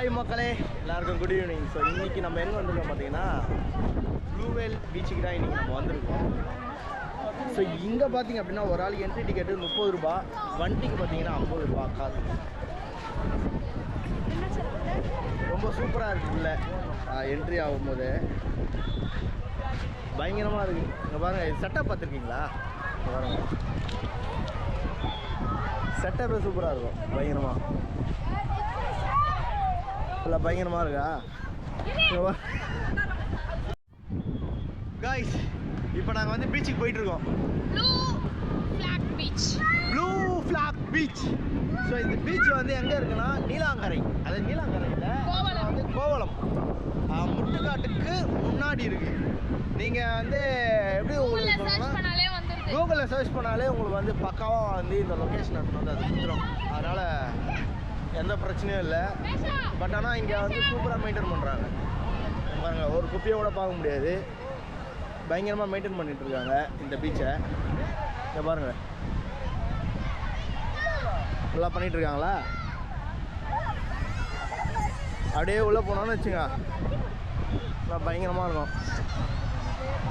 Hi மக்களே. எல்லாருக்கும் good evening so இன்னைக்கு நம்ம எங்கே வந்திருக்கோம் பார்த்தீங்கன்னா ப்ளூவேல் பீச்சுக்கு தான் இன்னைக்கு நம்ம வந்திருக்கோம். ஸோ இங்கே பார்த்தீங்க அப்படின்னா ஒரு ஆள் என்ட்ரி டிக்கெட்டு முப்பது ரூபா வண்டிக்கு பார்த்தீங்கன்னா ஐம்பது ரூபா காசு. ரொம்ப சூப்பராக இருக்குல்ல? என்ட்ரி ஆகும்போது. பயங்கரமாக இருக்கு. இங்கே பாருங்கள் செட்டப் பார்த்துருக்கீங்களா? இங்க பாருங்க. செட்டப்பே சூப்பராக இருக்கும். பயங்கரமாக இல்லை பயங்கரமாக இருக்கா? காய்ஸ் இப்போ நாங்கள் வந்து பீச்சுக்கு போயிட்டு இருக்கோம். ப்ளூ ஃப்ளாக் பீச் ஸோ இந்த பீச் வந்து எங்கே இருக்குன்னா நீலாங்கரை. அது நீலாங்கரையில். வந்து கோவளம். ஆ, முட்டுக்காட்டுக்கு முன்னாடி இருக்கு. நீங்கள் வந்து எப்படி உங்களுக்கு. கூகுளில் சர்ச் பண்ணாலே உங்களுக்கு வந்து பக்காவாக வந்து இந்த லொக்கேஷன் வந்து அது கொடுத்துரும் அதனால் எந்த பிரச்சனையும் இல்லை. பட் ஆனால் இங்கே வந்து சூப்பராக மெயின்டைன் பண்ணுறாங்க பாருங்க ஒரு குப்பையை கூட பார்க்க முடியாது. பயங்கரமாக மெயின்டைன் பண்ணிட்டு இருக்காங்க இந்த பீச்சை இங்கே பாருங்க. நல்லா பண்ணிகிட்டு இருக்காங்களா? அப்படியே உள்ளே போனோம்னு வச்சுங்க நல்லா பயங்கரமாக இருக்கும்.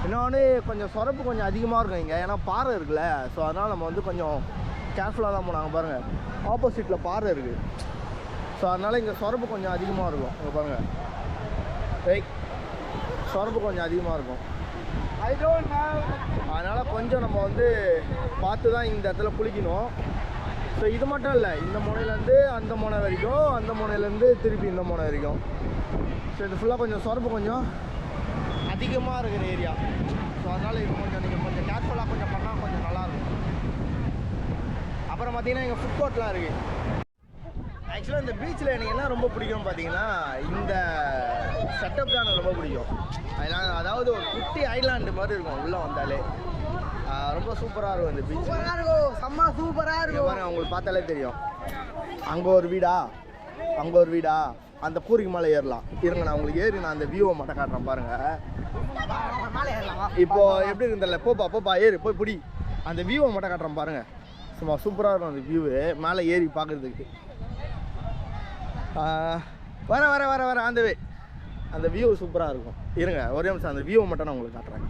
இன்னொன்று கொஞ்சம் சொரப்பு கொஞ்சம் அதிகமாக இருக்கும் இங்கே. ஏன்னா பாறை இருக்குல்ல. ஸோ அதனால் நம்ம வந்து கொஞ்சம் கேர்ஃபுல்லாக தான் போனாங்க. பாருங்கள் ஆப்போசிட்டில் பாறை இருக்குது ஸோ அதனால் இங்கே சொரப்பு கொஞ்சம் அதிகமாக இருக்கும். இங்கே பாருங்கள் ஏய் சொரப்பு கொஞ்சம் அதிகமாக இருக்கும். அதனால் கொஞ்சம் நம்ம வந்து பார்த்து தான் இந்த இடத்துல குளிக்கணும். ஸோ இது மட்டும் இல்லை இந்த முனையிலேருந்து அந்த முனை வரைக்கும் அந்த முனையிலேருந்து திருப்பி இந்த முனை வரைக்கும். ஸோ இது ஃபுல்லாக கொஞ்சம் சொரப்பு கொஞ்சம் அதிகமாக இருக்கிற ஏரியா ஸோ அதனால் இது கொஞ்சம் நீங்கள் கொஞ்சம் கேர்ஃபுல்லாக கொஞ்சம் பண்ணால் கொஞ்சம் நல்லாயிருக்கும் அப்புறம் பார்த்தீங்கன்னா இங்கே ஃபுட் கோர்ட்லாம் இருக்குது ஆக்சுவலாக இந்த பீச்சில் எனக்கு என்ன ரொம்ப பிடிக்கும் பார்த்தீங்கன்னா இந்த செட்டப் தான் ரொம்ப பிடிக்கும். அதனால் அதாவது ஒரு குட்டி ஐலாண்டு மாதிரி இருக்கும் உள்ளே வந்தாலே. ரொம்ப சூப்பராக இருக்கும் இந்த பீச் சூப்பரா இருக்கும். செம்ம சூப்பரா இங்க இருக்கும். பாருங்க உங்களுக்கு பார்த்தாலே தெரியும். அங்கே ஒரு வீடா? அங்கே ஒரு வீடா? அந்த கூரைக்கு மேலே ஏறலாம். இருங்க நான் உங்களுக்கு ஏறி நான் அந்த வியூவை மட்டும் காட்டுறேன் பாருங்க. மேலே ஏறலாமா இப்போ எப்படி இருந்தல போப்பா போப்பா ஏறு போய் பிடி. அந்த வியூவை மட்டும் காட்டுறேன் பாருங்க. சும்மா சூப்பராக இருக்கும் அந்த வியூவு மேலே ஏறி பார்க்குறதுக்கு. வர வர வர வர அந்த வே அந்த வியூ சூப்பராக இருக்கும். இருங்க ஒரே நிமிஷம் அந்த வியூவை மட்டும் நான் உங்களுக்கு காட்டுறேன்.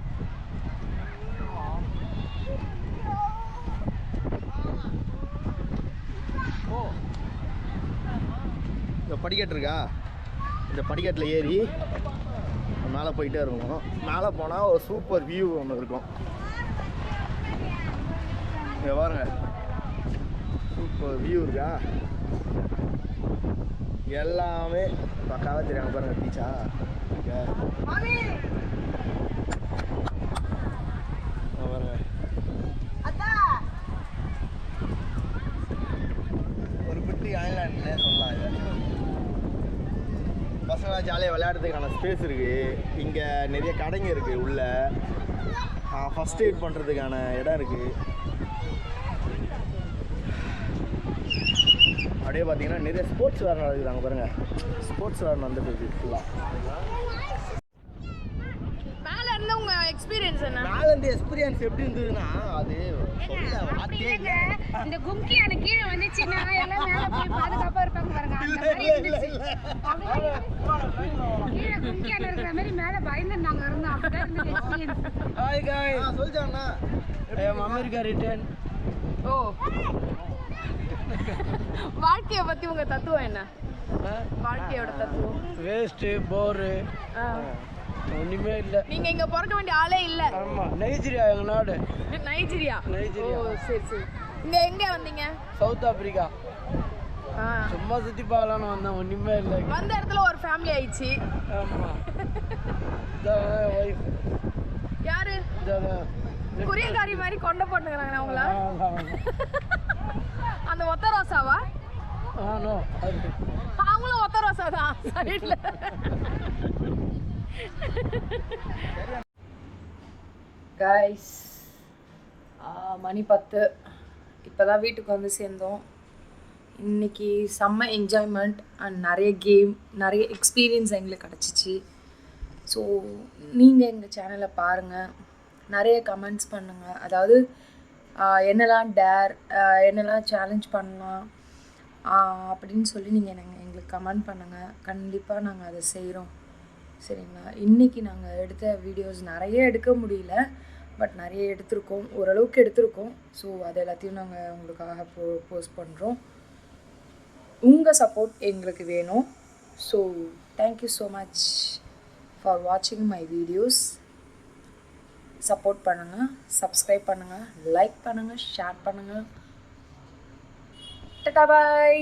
இந்த படிக்கட்டு இருக்கா? இந்த படிக்கட்டில் ஏறி மேலே போயிட்டே இருக்கும் மேலே போனால் ஒரு சூப்பர் வியூ ஒன்று இருக்கும். இங்கே பாருங்க. சூப்பர் வியூ இருக்கா? எல்லாமே பக்காவாக தெரியாமல் பாருங்க பீச்சா பாருங்க. ஒரு குட்டி ஐலாண்ட்னே சொல்லலாம் இதை. பசங்களாம் ஜாலியாக விளையாடுறதுக்கான ஸ்பேஸ் இருக்குது இங்கே நிறைய கடைங்க இருக்குது உள்ள. ஃபஸ்ட் எய்ட் பண்ணுறதுக்கான இடம் இருக்குது அப்படியே பார்த்தீங்கன்னா நிறைய ஸ்போர்ட்ஸ் வேறு நடக்குதாங்க பாருங்கள் ஸ்போர்ட்ஸ் வேறு நடந்துட்டு இருக்கு ஃபுல்லாக மேல இருந்து உங்க எக்ஸ்பீரியன்ஸ் என்ன? மேலேருந்து எக்ஸ்பீரியன்ஸ் எப்படி இருந்ததுன்னா அது சொல்ல வார்த்தையே. இந்த கும்கி அந்த கீழே வந்துச்சுன்னா எல்லாம் மேல போய் பாதுகாப்பா இருப்பாங்க பாருங்க. அந்த மாதிரி இருந்துச்சு. கீழே கும்கி அண்ணன் இருக்கிற மாதிரி மேல பயந்து நாங்க இருந்தோம் அப்படிதான் இருந்தது எக்ஸ்பீரியன்ஸ் ஹாய் காய் ஆ, சொல்லிட்டாங்கண்ணா ஐ அமெரிக்கா ரிட்டர்ன் ஓ. வாழ்க்கைய பத்தி உங்க தத்துவம் என்ன? வாழ்க்கையோட தத்துவம். Waste bore. ஒண்ணுமே இல்லை. நீங்க இங்க பிறக்க வேண்டிய ஆளே இல்ல. ஆமா. நைஜீரியா எங்க நாடு. Nigeria Nigeria. ஓ சரி சரி. இங்க எங்க வந்தீங்க? சவுத் ஆப்பிரிக்கா ஆ. சும்மா சுத்தி பார்க்கலான்னு வந்தேன். ஒண்ணுமே இல்லை. வந்த இடத்துல ஒரு ஃபேமிலி ஆயிடுச்சு. ஆமா. ஒய்ஃப் யாரு? இதான் கொரியன்காரி மாதிரி கொண்ட போட்டுக்கிறாங்க அவங்கள அந்த ஒத்த அது அவங்களும் ஒத்த ரோசா தான் சைட்ல கைஸ் மணி பத்து. இப்போ தான் வீட்டுக்கு வந்து சேர்ந்தோம். இன்னைக்கு செம்ம என்ஜாய்மெண்ட் அண்ட் நிறைய கேம் நிறைய எக்ஸ்பீரியன்ஸ் எங்களுக்கு கிடச்சிச்சு. ஸோ நீங்கள் எங்கள் சேனலை பாருங்கள் நிறைய கமெண்ட்ஸ் பண்ணுங்கள் அதாவது என்னெல்லாம் டேர் என்னெல்லாம் சேலஞ்ச் பண்ணலாம். அப்படின்னு சொல்லி நீங்கள் நாங்கள் எங்களுக்கு கமெண்ட் பண்ணுங்கள் கண்டிப்பாக நாங்கள் அதை செய்கிறோம் சரிங்களா? இன்றைக்கி நாங்கள் எடுத்த வீடியோஸ் நிறைய எடுக்க முடியல. பட் நிறைய எடுத்திருக்கோம். ஓரளவுக்கு எடுத்திருக்கோம். ஸோ அது எல்லாத்தையும் நாங்கள் உங்களுக்காக போ போஸ்ட் பண்ணுறோம் உங்கள் சப்போர்ட் எங்களுக்கு வேணும். So thank you so much for வாட்சிங் மை வீடியோஸ் சப்போர்ட் பண்ணுங்கள் சப்ஸ்கிரைப் பண்ணுங்கள் லைக் பண்ணுங்கள் ஷேர் பண்ணுங்கள் டட்டா பாய்